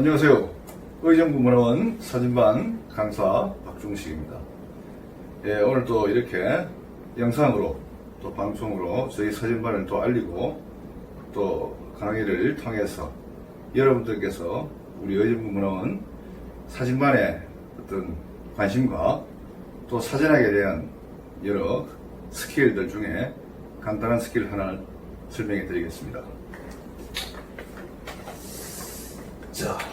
안녕하세요. 의정부 문화원 사진반 강사 박중식입니다. 예, 오늘 또 이렇게 영상으로 또 방송으로 저희 사진반을 또 알리고 또 강의를 통해서 여러분들께서 우리 의정부 문화원 사진반의 어떤 관심과 또 사진학에 대한 여러 스킬들 중에 간단한 스킬 하나 설명해 드리겠습니다. 자.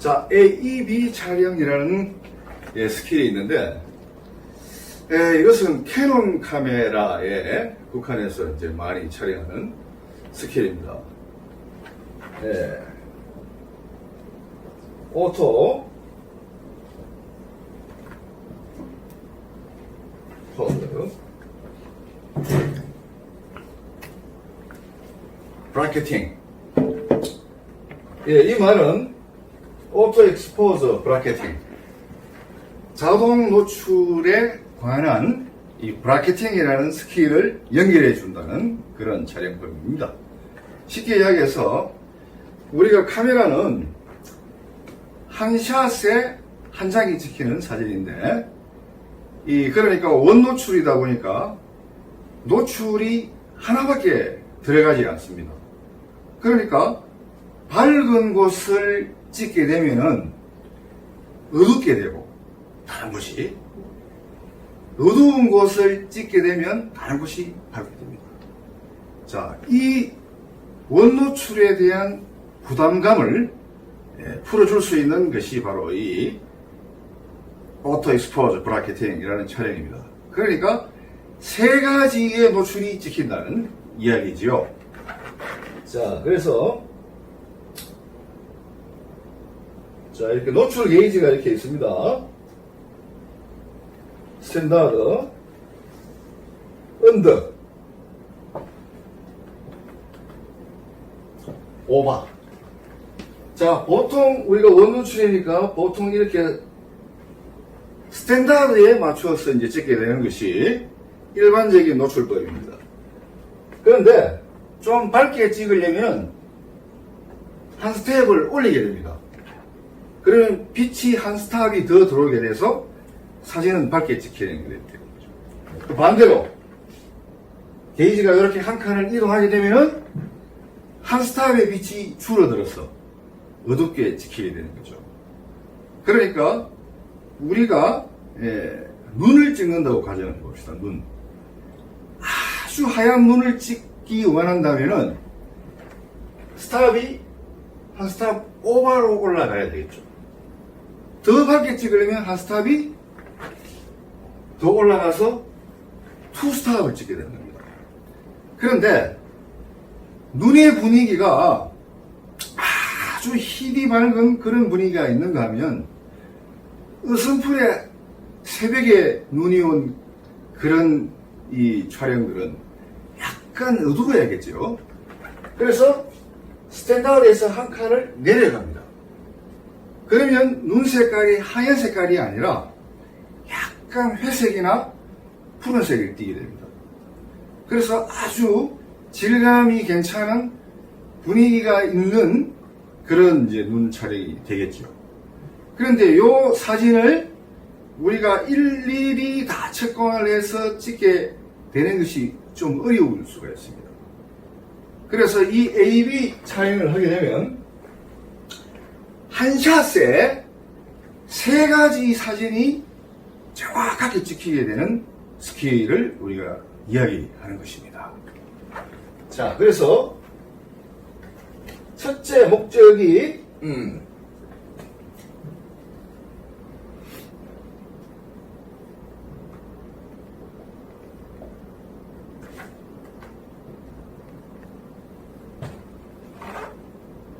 자, AEB 촬영이라는 예, 스킬이 있는데, 예, 이것은 캐논 카메라에 북한에서 이제 많이 촬영하는 스킬입니다. 예. 오토, 폴드, 브라켓팅. 예, 이 말은 오토 익스포저 브라켓팅. 자동 노출에 관한 이 브라켓팅이라는 스킬을 연결해 준다는 그런 촬영법입니다. 쉽게 이야기해서 우리가 카메라는 한 샷에 한 장이 찍히는 사진인데 이 그러니까 원 노출이다 보니까 노출이 하나밖에 들어가지 않습니다. 그러니까 밝은 곳을 찍게 되면은 어둡게 되고 다른 곳이 어두운 곳을 찍게 되면 다른 곳이 밝게 됩니다. 자, 이 원노출에 대한 부담감을 예, 풀어줄 수 있는 것이 바로 이 오토 익스포저 브라켓팅이라는 촬영입니다. 그러니까 세 가지의 노출이 찍힌다는 이야기지요. 자, 그래서 자, 이렇게 노출 게이지가 이렇게 있습니다. 스탠다드, 언더, 오바. 자, 보통 우리가 원노출이니까 보통 이렇게 스탠다드에 맞추어서 이제 찍게 되는 것이 일반적인 노출법입니다. 그런데 좀 밝게 찍으려면 한 스텝을 올리게 됩니다. 그러면 빛이 한 스탑이 더 들어오게 돼서 사진은 밝게 찍히는 게 되는 거죠. 또 반대로 게이지가 이렇게 한 칸을 이동하게 되면은 한 스탑의 빛이 줄어들어서 어둡게 찍히게 되는 거죠. 그러니까 우리가 예, 눈을 찍는다고 가정해 봅시다. 눈. 아주 하얀 눈을 찍기 원한다면은 스탑이 한 스탑 오버로 올라가야 되겠죠. 더 밝게 찍으려면 한 스탑이 더 올라가서 투 스탑을 찍게 되는 겁니다. 그런데 눈의 분위기가 아주 희디 밝은 그런 분위기가 있는가 하면 으슴풀에 새벽에 눈이 온 그런 이 촬영들은 약간 어두워야겠죠. 그래서 스탠다드에서 한 칸을 내려갑니다. 그러면 눈 색깔이 하얀 색깔이 아니라 약간 회색이나 푸른색을 띠게 됩니다. 그래서 아주 질감이 괜찮은 분위기가 있는 그런 이제 눈 촬영이 되겠죠. 그런데 이 사진을 우리가 일일이 다 채권을 해서 찍게 되는 것이 좀 어려울 수가 있습니다. 그래서 이 AB 촬영을 하게 되면 한 샷에 세 가지 사진이 정확하게 찍히게 되는 스케일을 우리가 이야기하는 것입니다. 자, 그래서 첫째 목적이 음,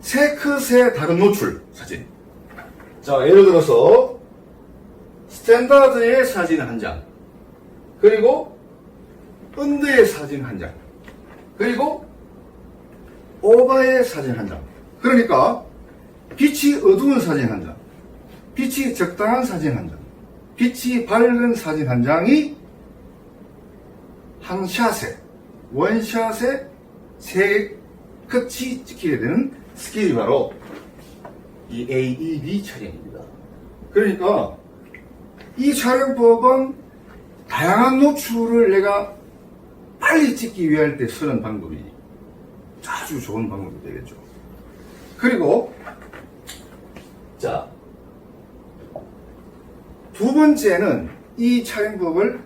세 컷의 다른 노출 사진. 자, 예를 들어서 스탠다드의 사진 한 장, 그리고 언더의 사진 한 장, 그리고 오바의 사진 한 장. 그러니까 빛이 어두운 사진 한 장, 빛이 적당한 사진 한 장, 빛이 밝은 사진 한 장이 한 샷에, 원샷에 세 끝이 찍히게 되는 스킬이 바로 이 AED 촬영입니다. 그러니까 이 촬영법은 다양한 노출을 내가 빨리 찍기 위할 때 쓰는 방법이 아주 좋은 방법이 되겠죠. 그리고 자, 두 번째는 이 촬영법을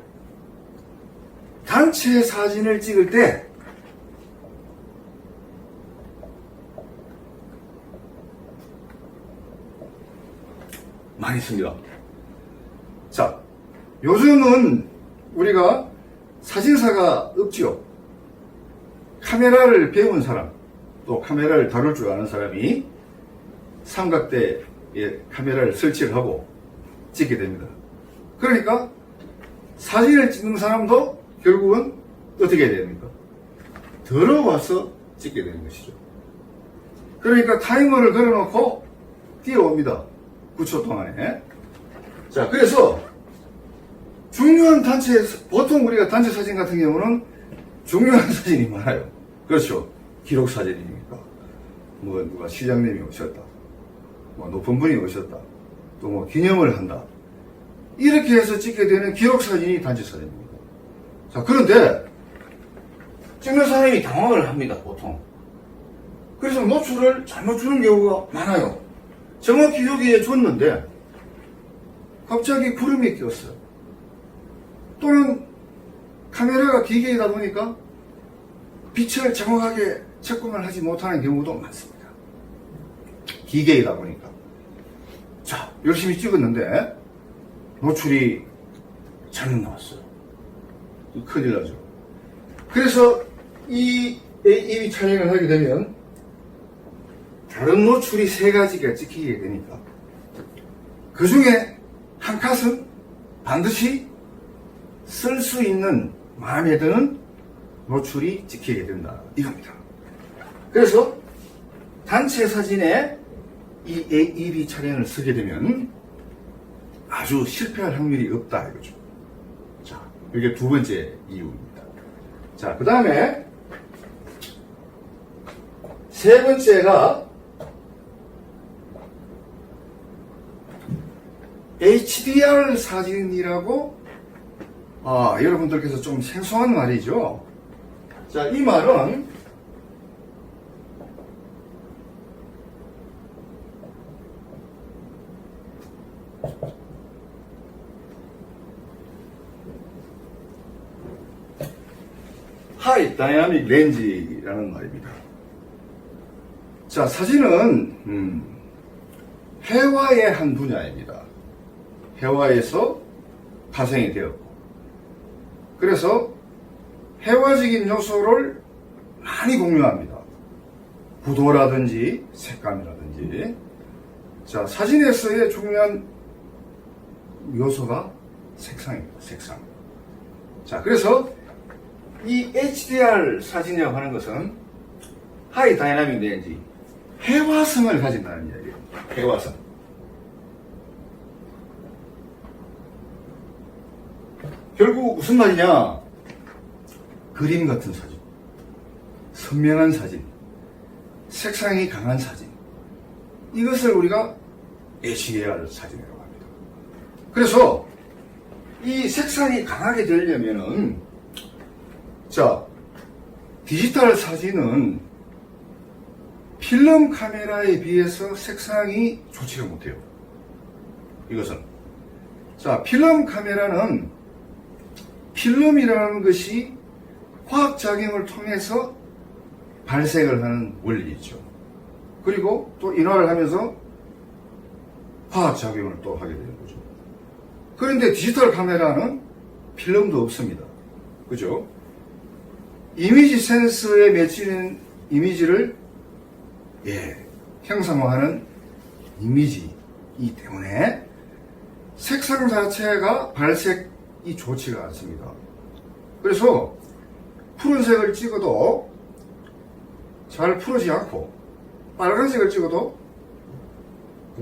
단체 사진을 찍을 때 많이 씁니다. 자, 요즘은 우리가 사진사가 없지요. 카메라를 배운 사람, 또 카메라를 다룰 줄 아는 사람이 삼각대에 카메라를 설치를 하고 찍게 됩니다. 그러니까 사진을 찍는 사람도 결국은 어떻게 해야 됩니까? 들어와서 찍게 되는 것이죠. 그러니까 타이머를 걸어놓고 뛰어옵니다. 9초 동안에. 자, 그래서 중요한 단체, 보통 우리가 단체 사진 같은 경우는 중요한 사진이 많아요. 그렇죠. 기록 사진이니까. 뭐, 누가 시장님이 오셨다. 뭐, 높은 분이 오셨다. 또 뭐, 기념을 한다. 이렇게 해서 찍게 되는 기록 사진이 단체 사진입니다. 자, 그런데, 찍는 사람이 당황을 합니다, 보통. 그래서 노출을 잘못 주는 경우가 많아요. 정확히 여기에 줬는데, 갑자기 구름이 꼈어요. 또는 카메라가 기계이다 보니까 빛을 정확하게 채권을 하지 못하는 경우도 많습니다. 기계이다 보니까. 자, 열심히 찍었는데 노출이 잘못 나왔어요. 큰일 나죠. 그래서 이 AEB 촬영을 하게 되면 다른 노출이 세 가지가 찍히게 되니까 그 중에 한 컷은 반드시 쓸 수 있는 마음에 드는 노출이 찍히게 된다. 이겁니다. 그래서 단체 사진에 이 AEB 촬영을 쓰게 되면 아주 실패할 확률이 없다 이거죠. 자, 이게 두 번째 이유입니다. 자, 그 다음에 세 번째가 HDR 사진이라고 아, 여러분들께서 좀 생소한 말이죠. 자, 이 말은 하이 다이나믹 렌즈라는 말입니다. 자, 사진은 음, 해화의 한 분야입니다. 해화에서 파생이 되었고 그래서 해화적인 요소를 많이 공유합니다. 구도라든지 색감이라든지 자 사진에서의 중요한 요소가 색상입니다. 색상. 자 그래서 이 HDR 사진이라고 하는 것은 하이 다이나믹 렌즈 해화성을 가진다는 이야기예요. 해화성. 결국 무슨 말이냐? 그림 같은 사진, 선명한 사진, 색상이 강한 사진. 이것을 우리가 HDR 사진이라고 합니다. 그래서 이 색상이 강하게 되려면은 자 디지털 사진은 필름 카메라에 비해서 색상이 좋지가 못해요. 이것은 자 필름 카메라는 필름이라는 것이 화학 작용을 통해서 발색을 하는 원리있죠. 그리고 또 인화를 하면서 화학 작용을 또 하게 되는 거죠. 그런데 디지털 카메라는 필름도 없습니다. 그죠? 이미지 센서에 맺히는 이미지를 예, 형상화하는 이미지이기 때문에 색상 자체가 발색 이 좋지가 않습니다. 그래서 푸른색을 찍어도 잘 푸르지 않고 빨간색을 찍어도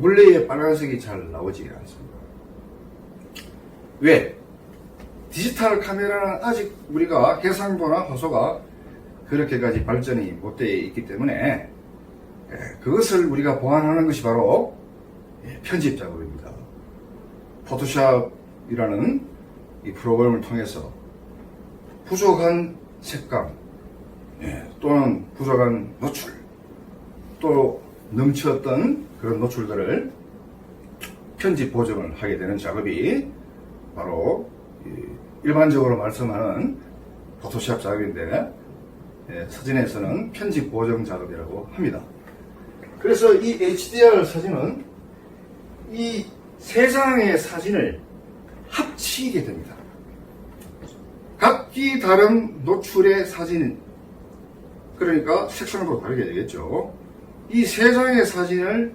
원래의 빨간색이 잘 나오지 않습니다. 왜? 디지털 카메라는 아직 우리가 해상도나 화소가 그렇게까지 발전이 못 되어 있기 때문에 예, 그것을 우리가 보완하는 것이 바로 예, 편집 작업입니다. 포토샵이라는 이 프로그램을 통해서 부족한 색감 예, 또는 부족한 노출 또 넘쳤던 그런 노출들을 편집 보정을 하게 되는 작업이 바로 이 일반적으로 말씀하는 포토샵 작업인데 예, 사진에서는 편집 보정 작업이라고 합니다. 그래서 이 HDR 사진은 이세 장의 사진을 합치게 됩니다. 각기 다른 노출의 사진, 그러니까 색상도 다르게 되겠죠. 이 세 장의 사진을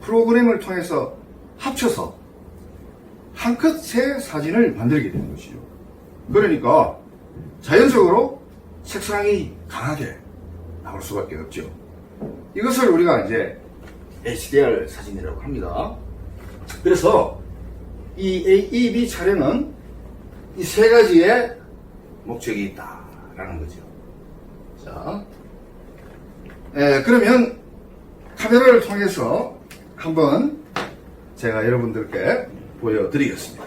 프로그램을 통해서 합쳐서 한컷 새 사진을 만들게 되는 것이죠. 그러니까 자연적으로 색상이 강하게 나올 수밖에 없죠. 이것을 우리가 이제 HDR 사진이라고 합니다. 그래서 이 AEB 촬영은 이 세 가지의 목적이 있다라는 거죠. 자, 에, 그러면 카메라를 통해서 한번 제가 여러분들께 보여드리겠습니다.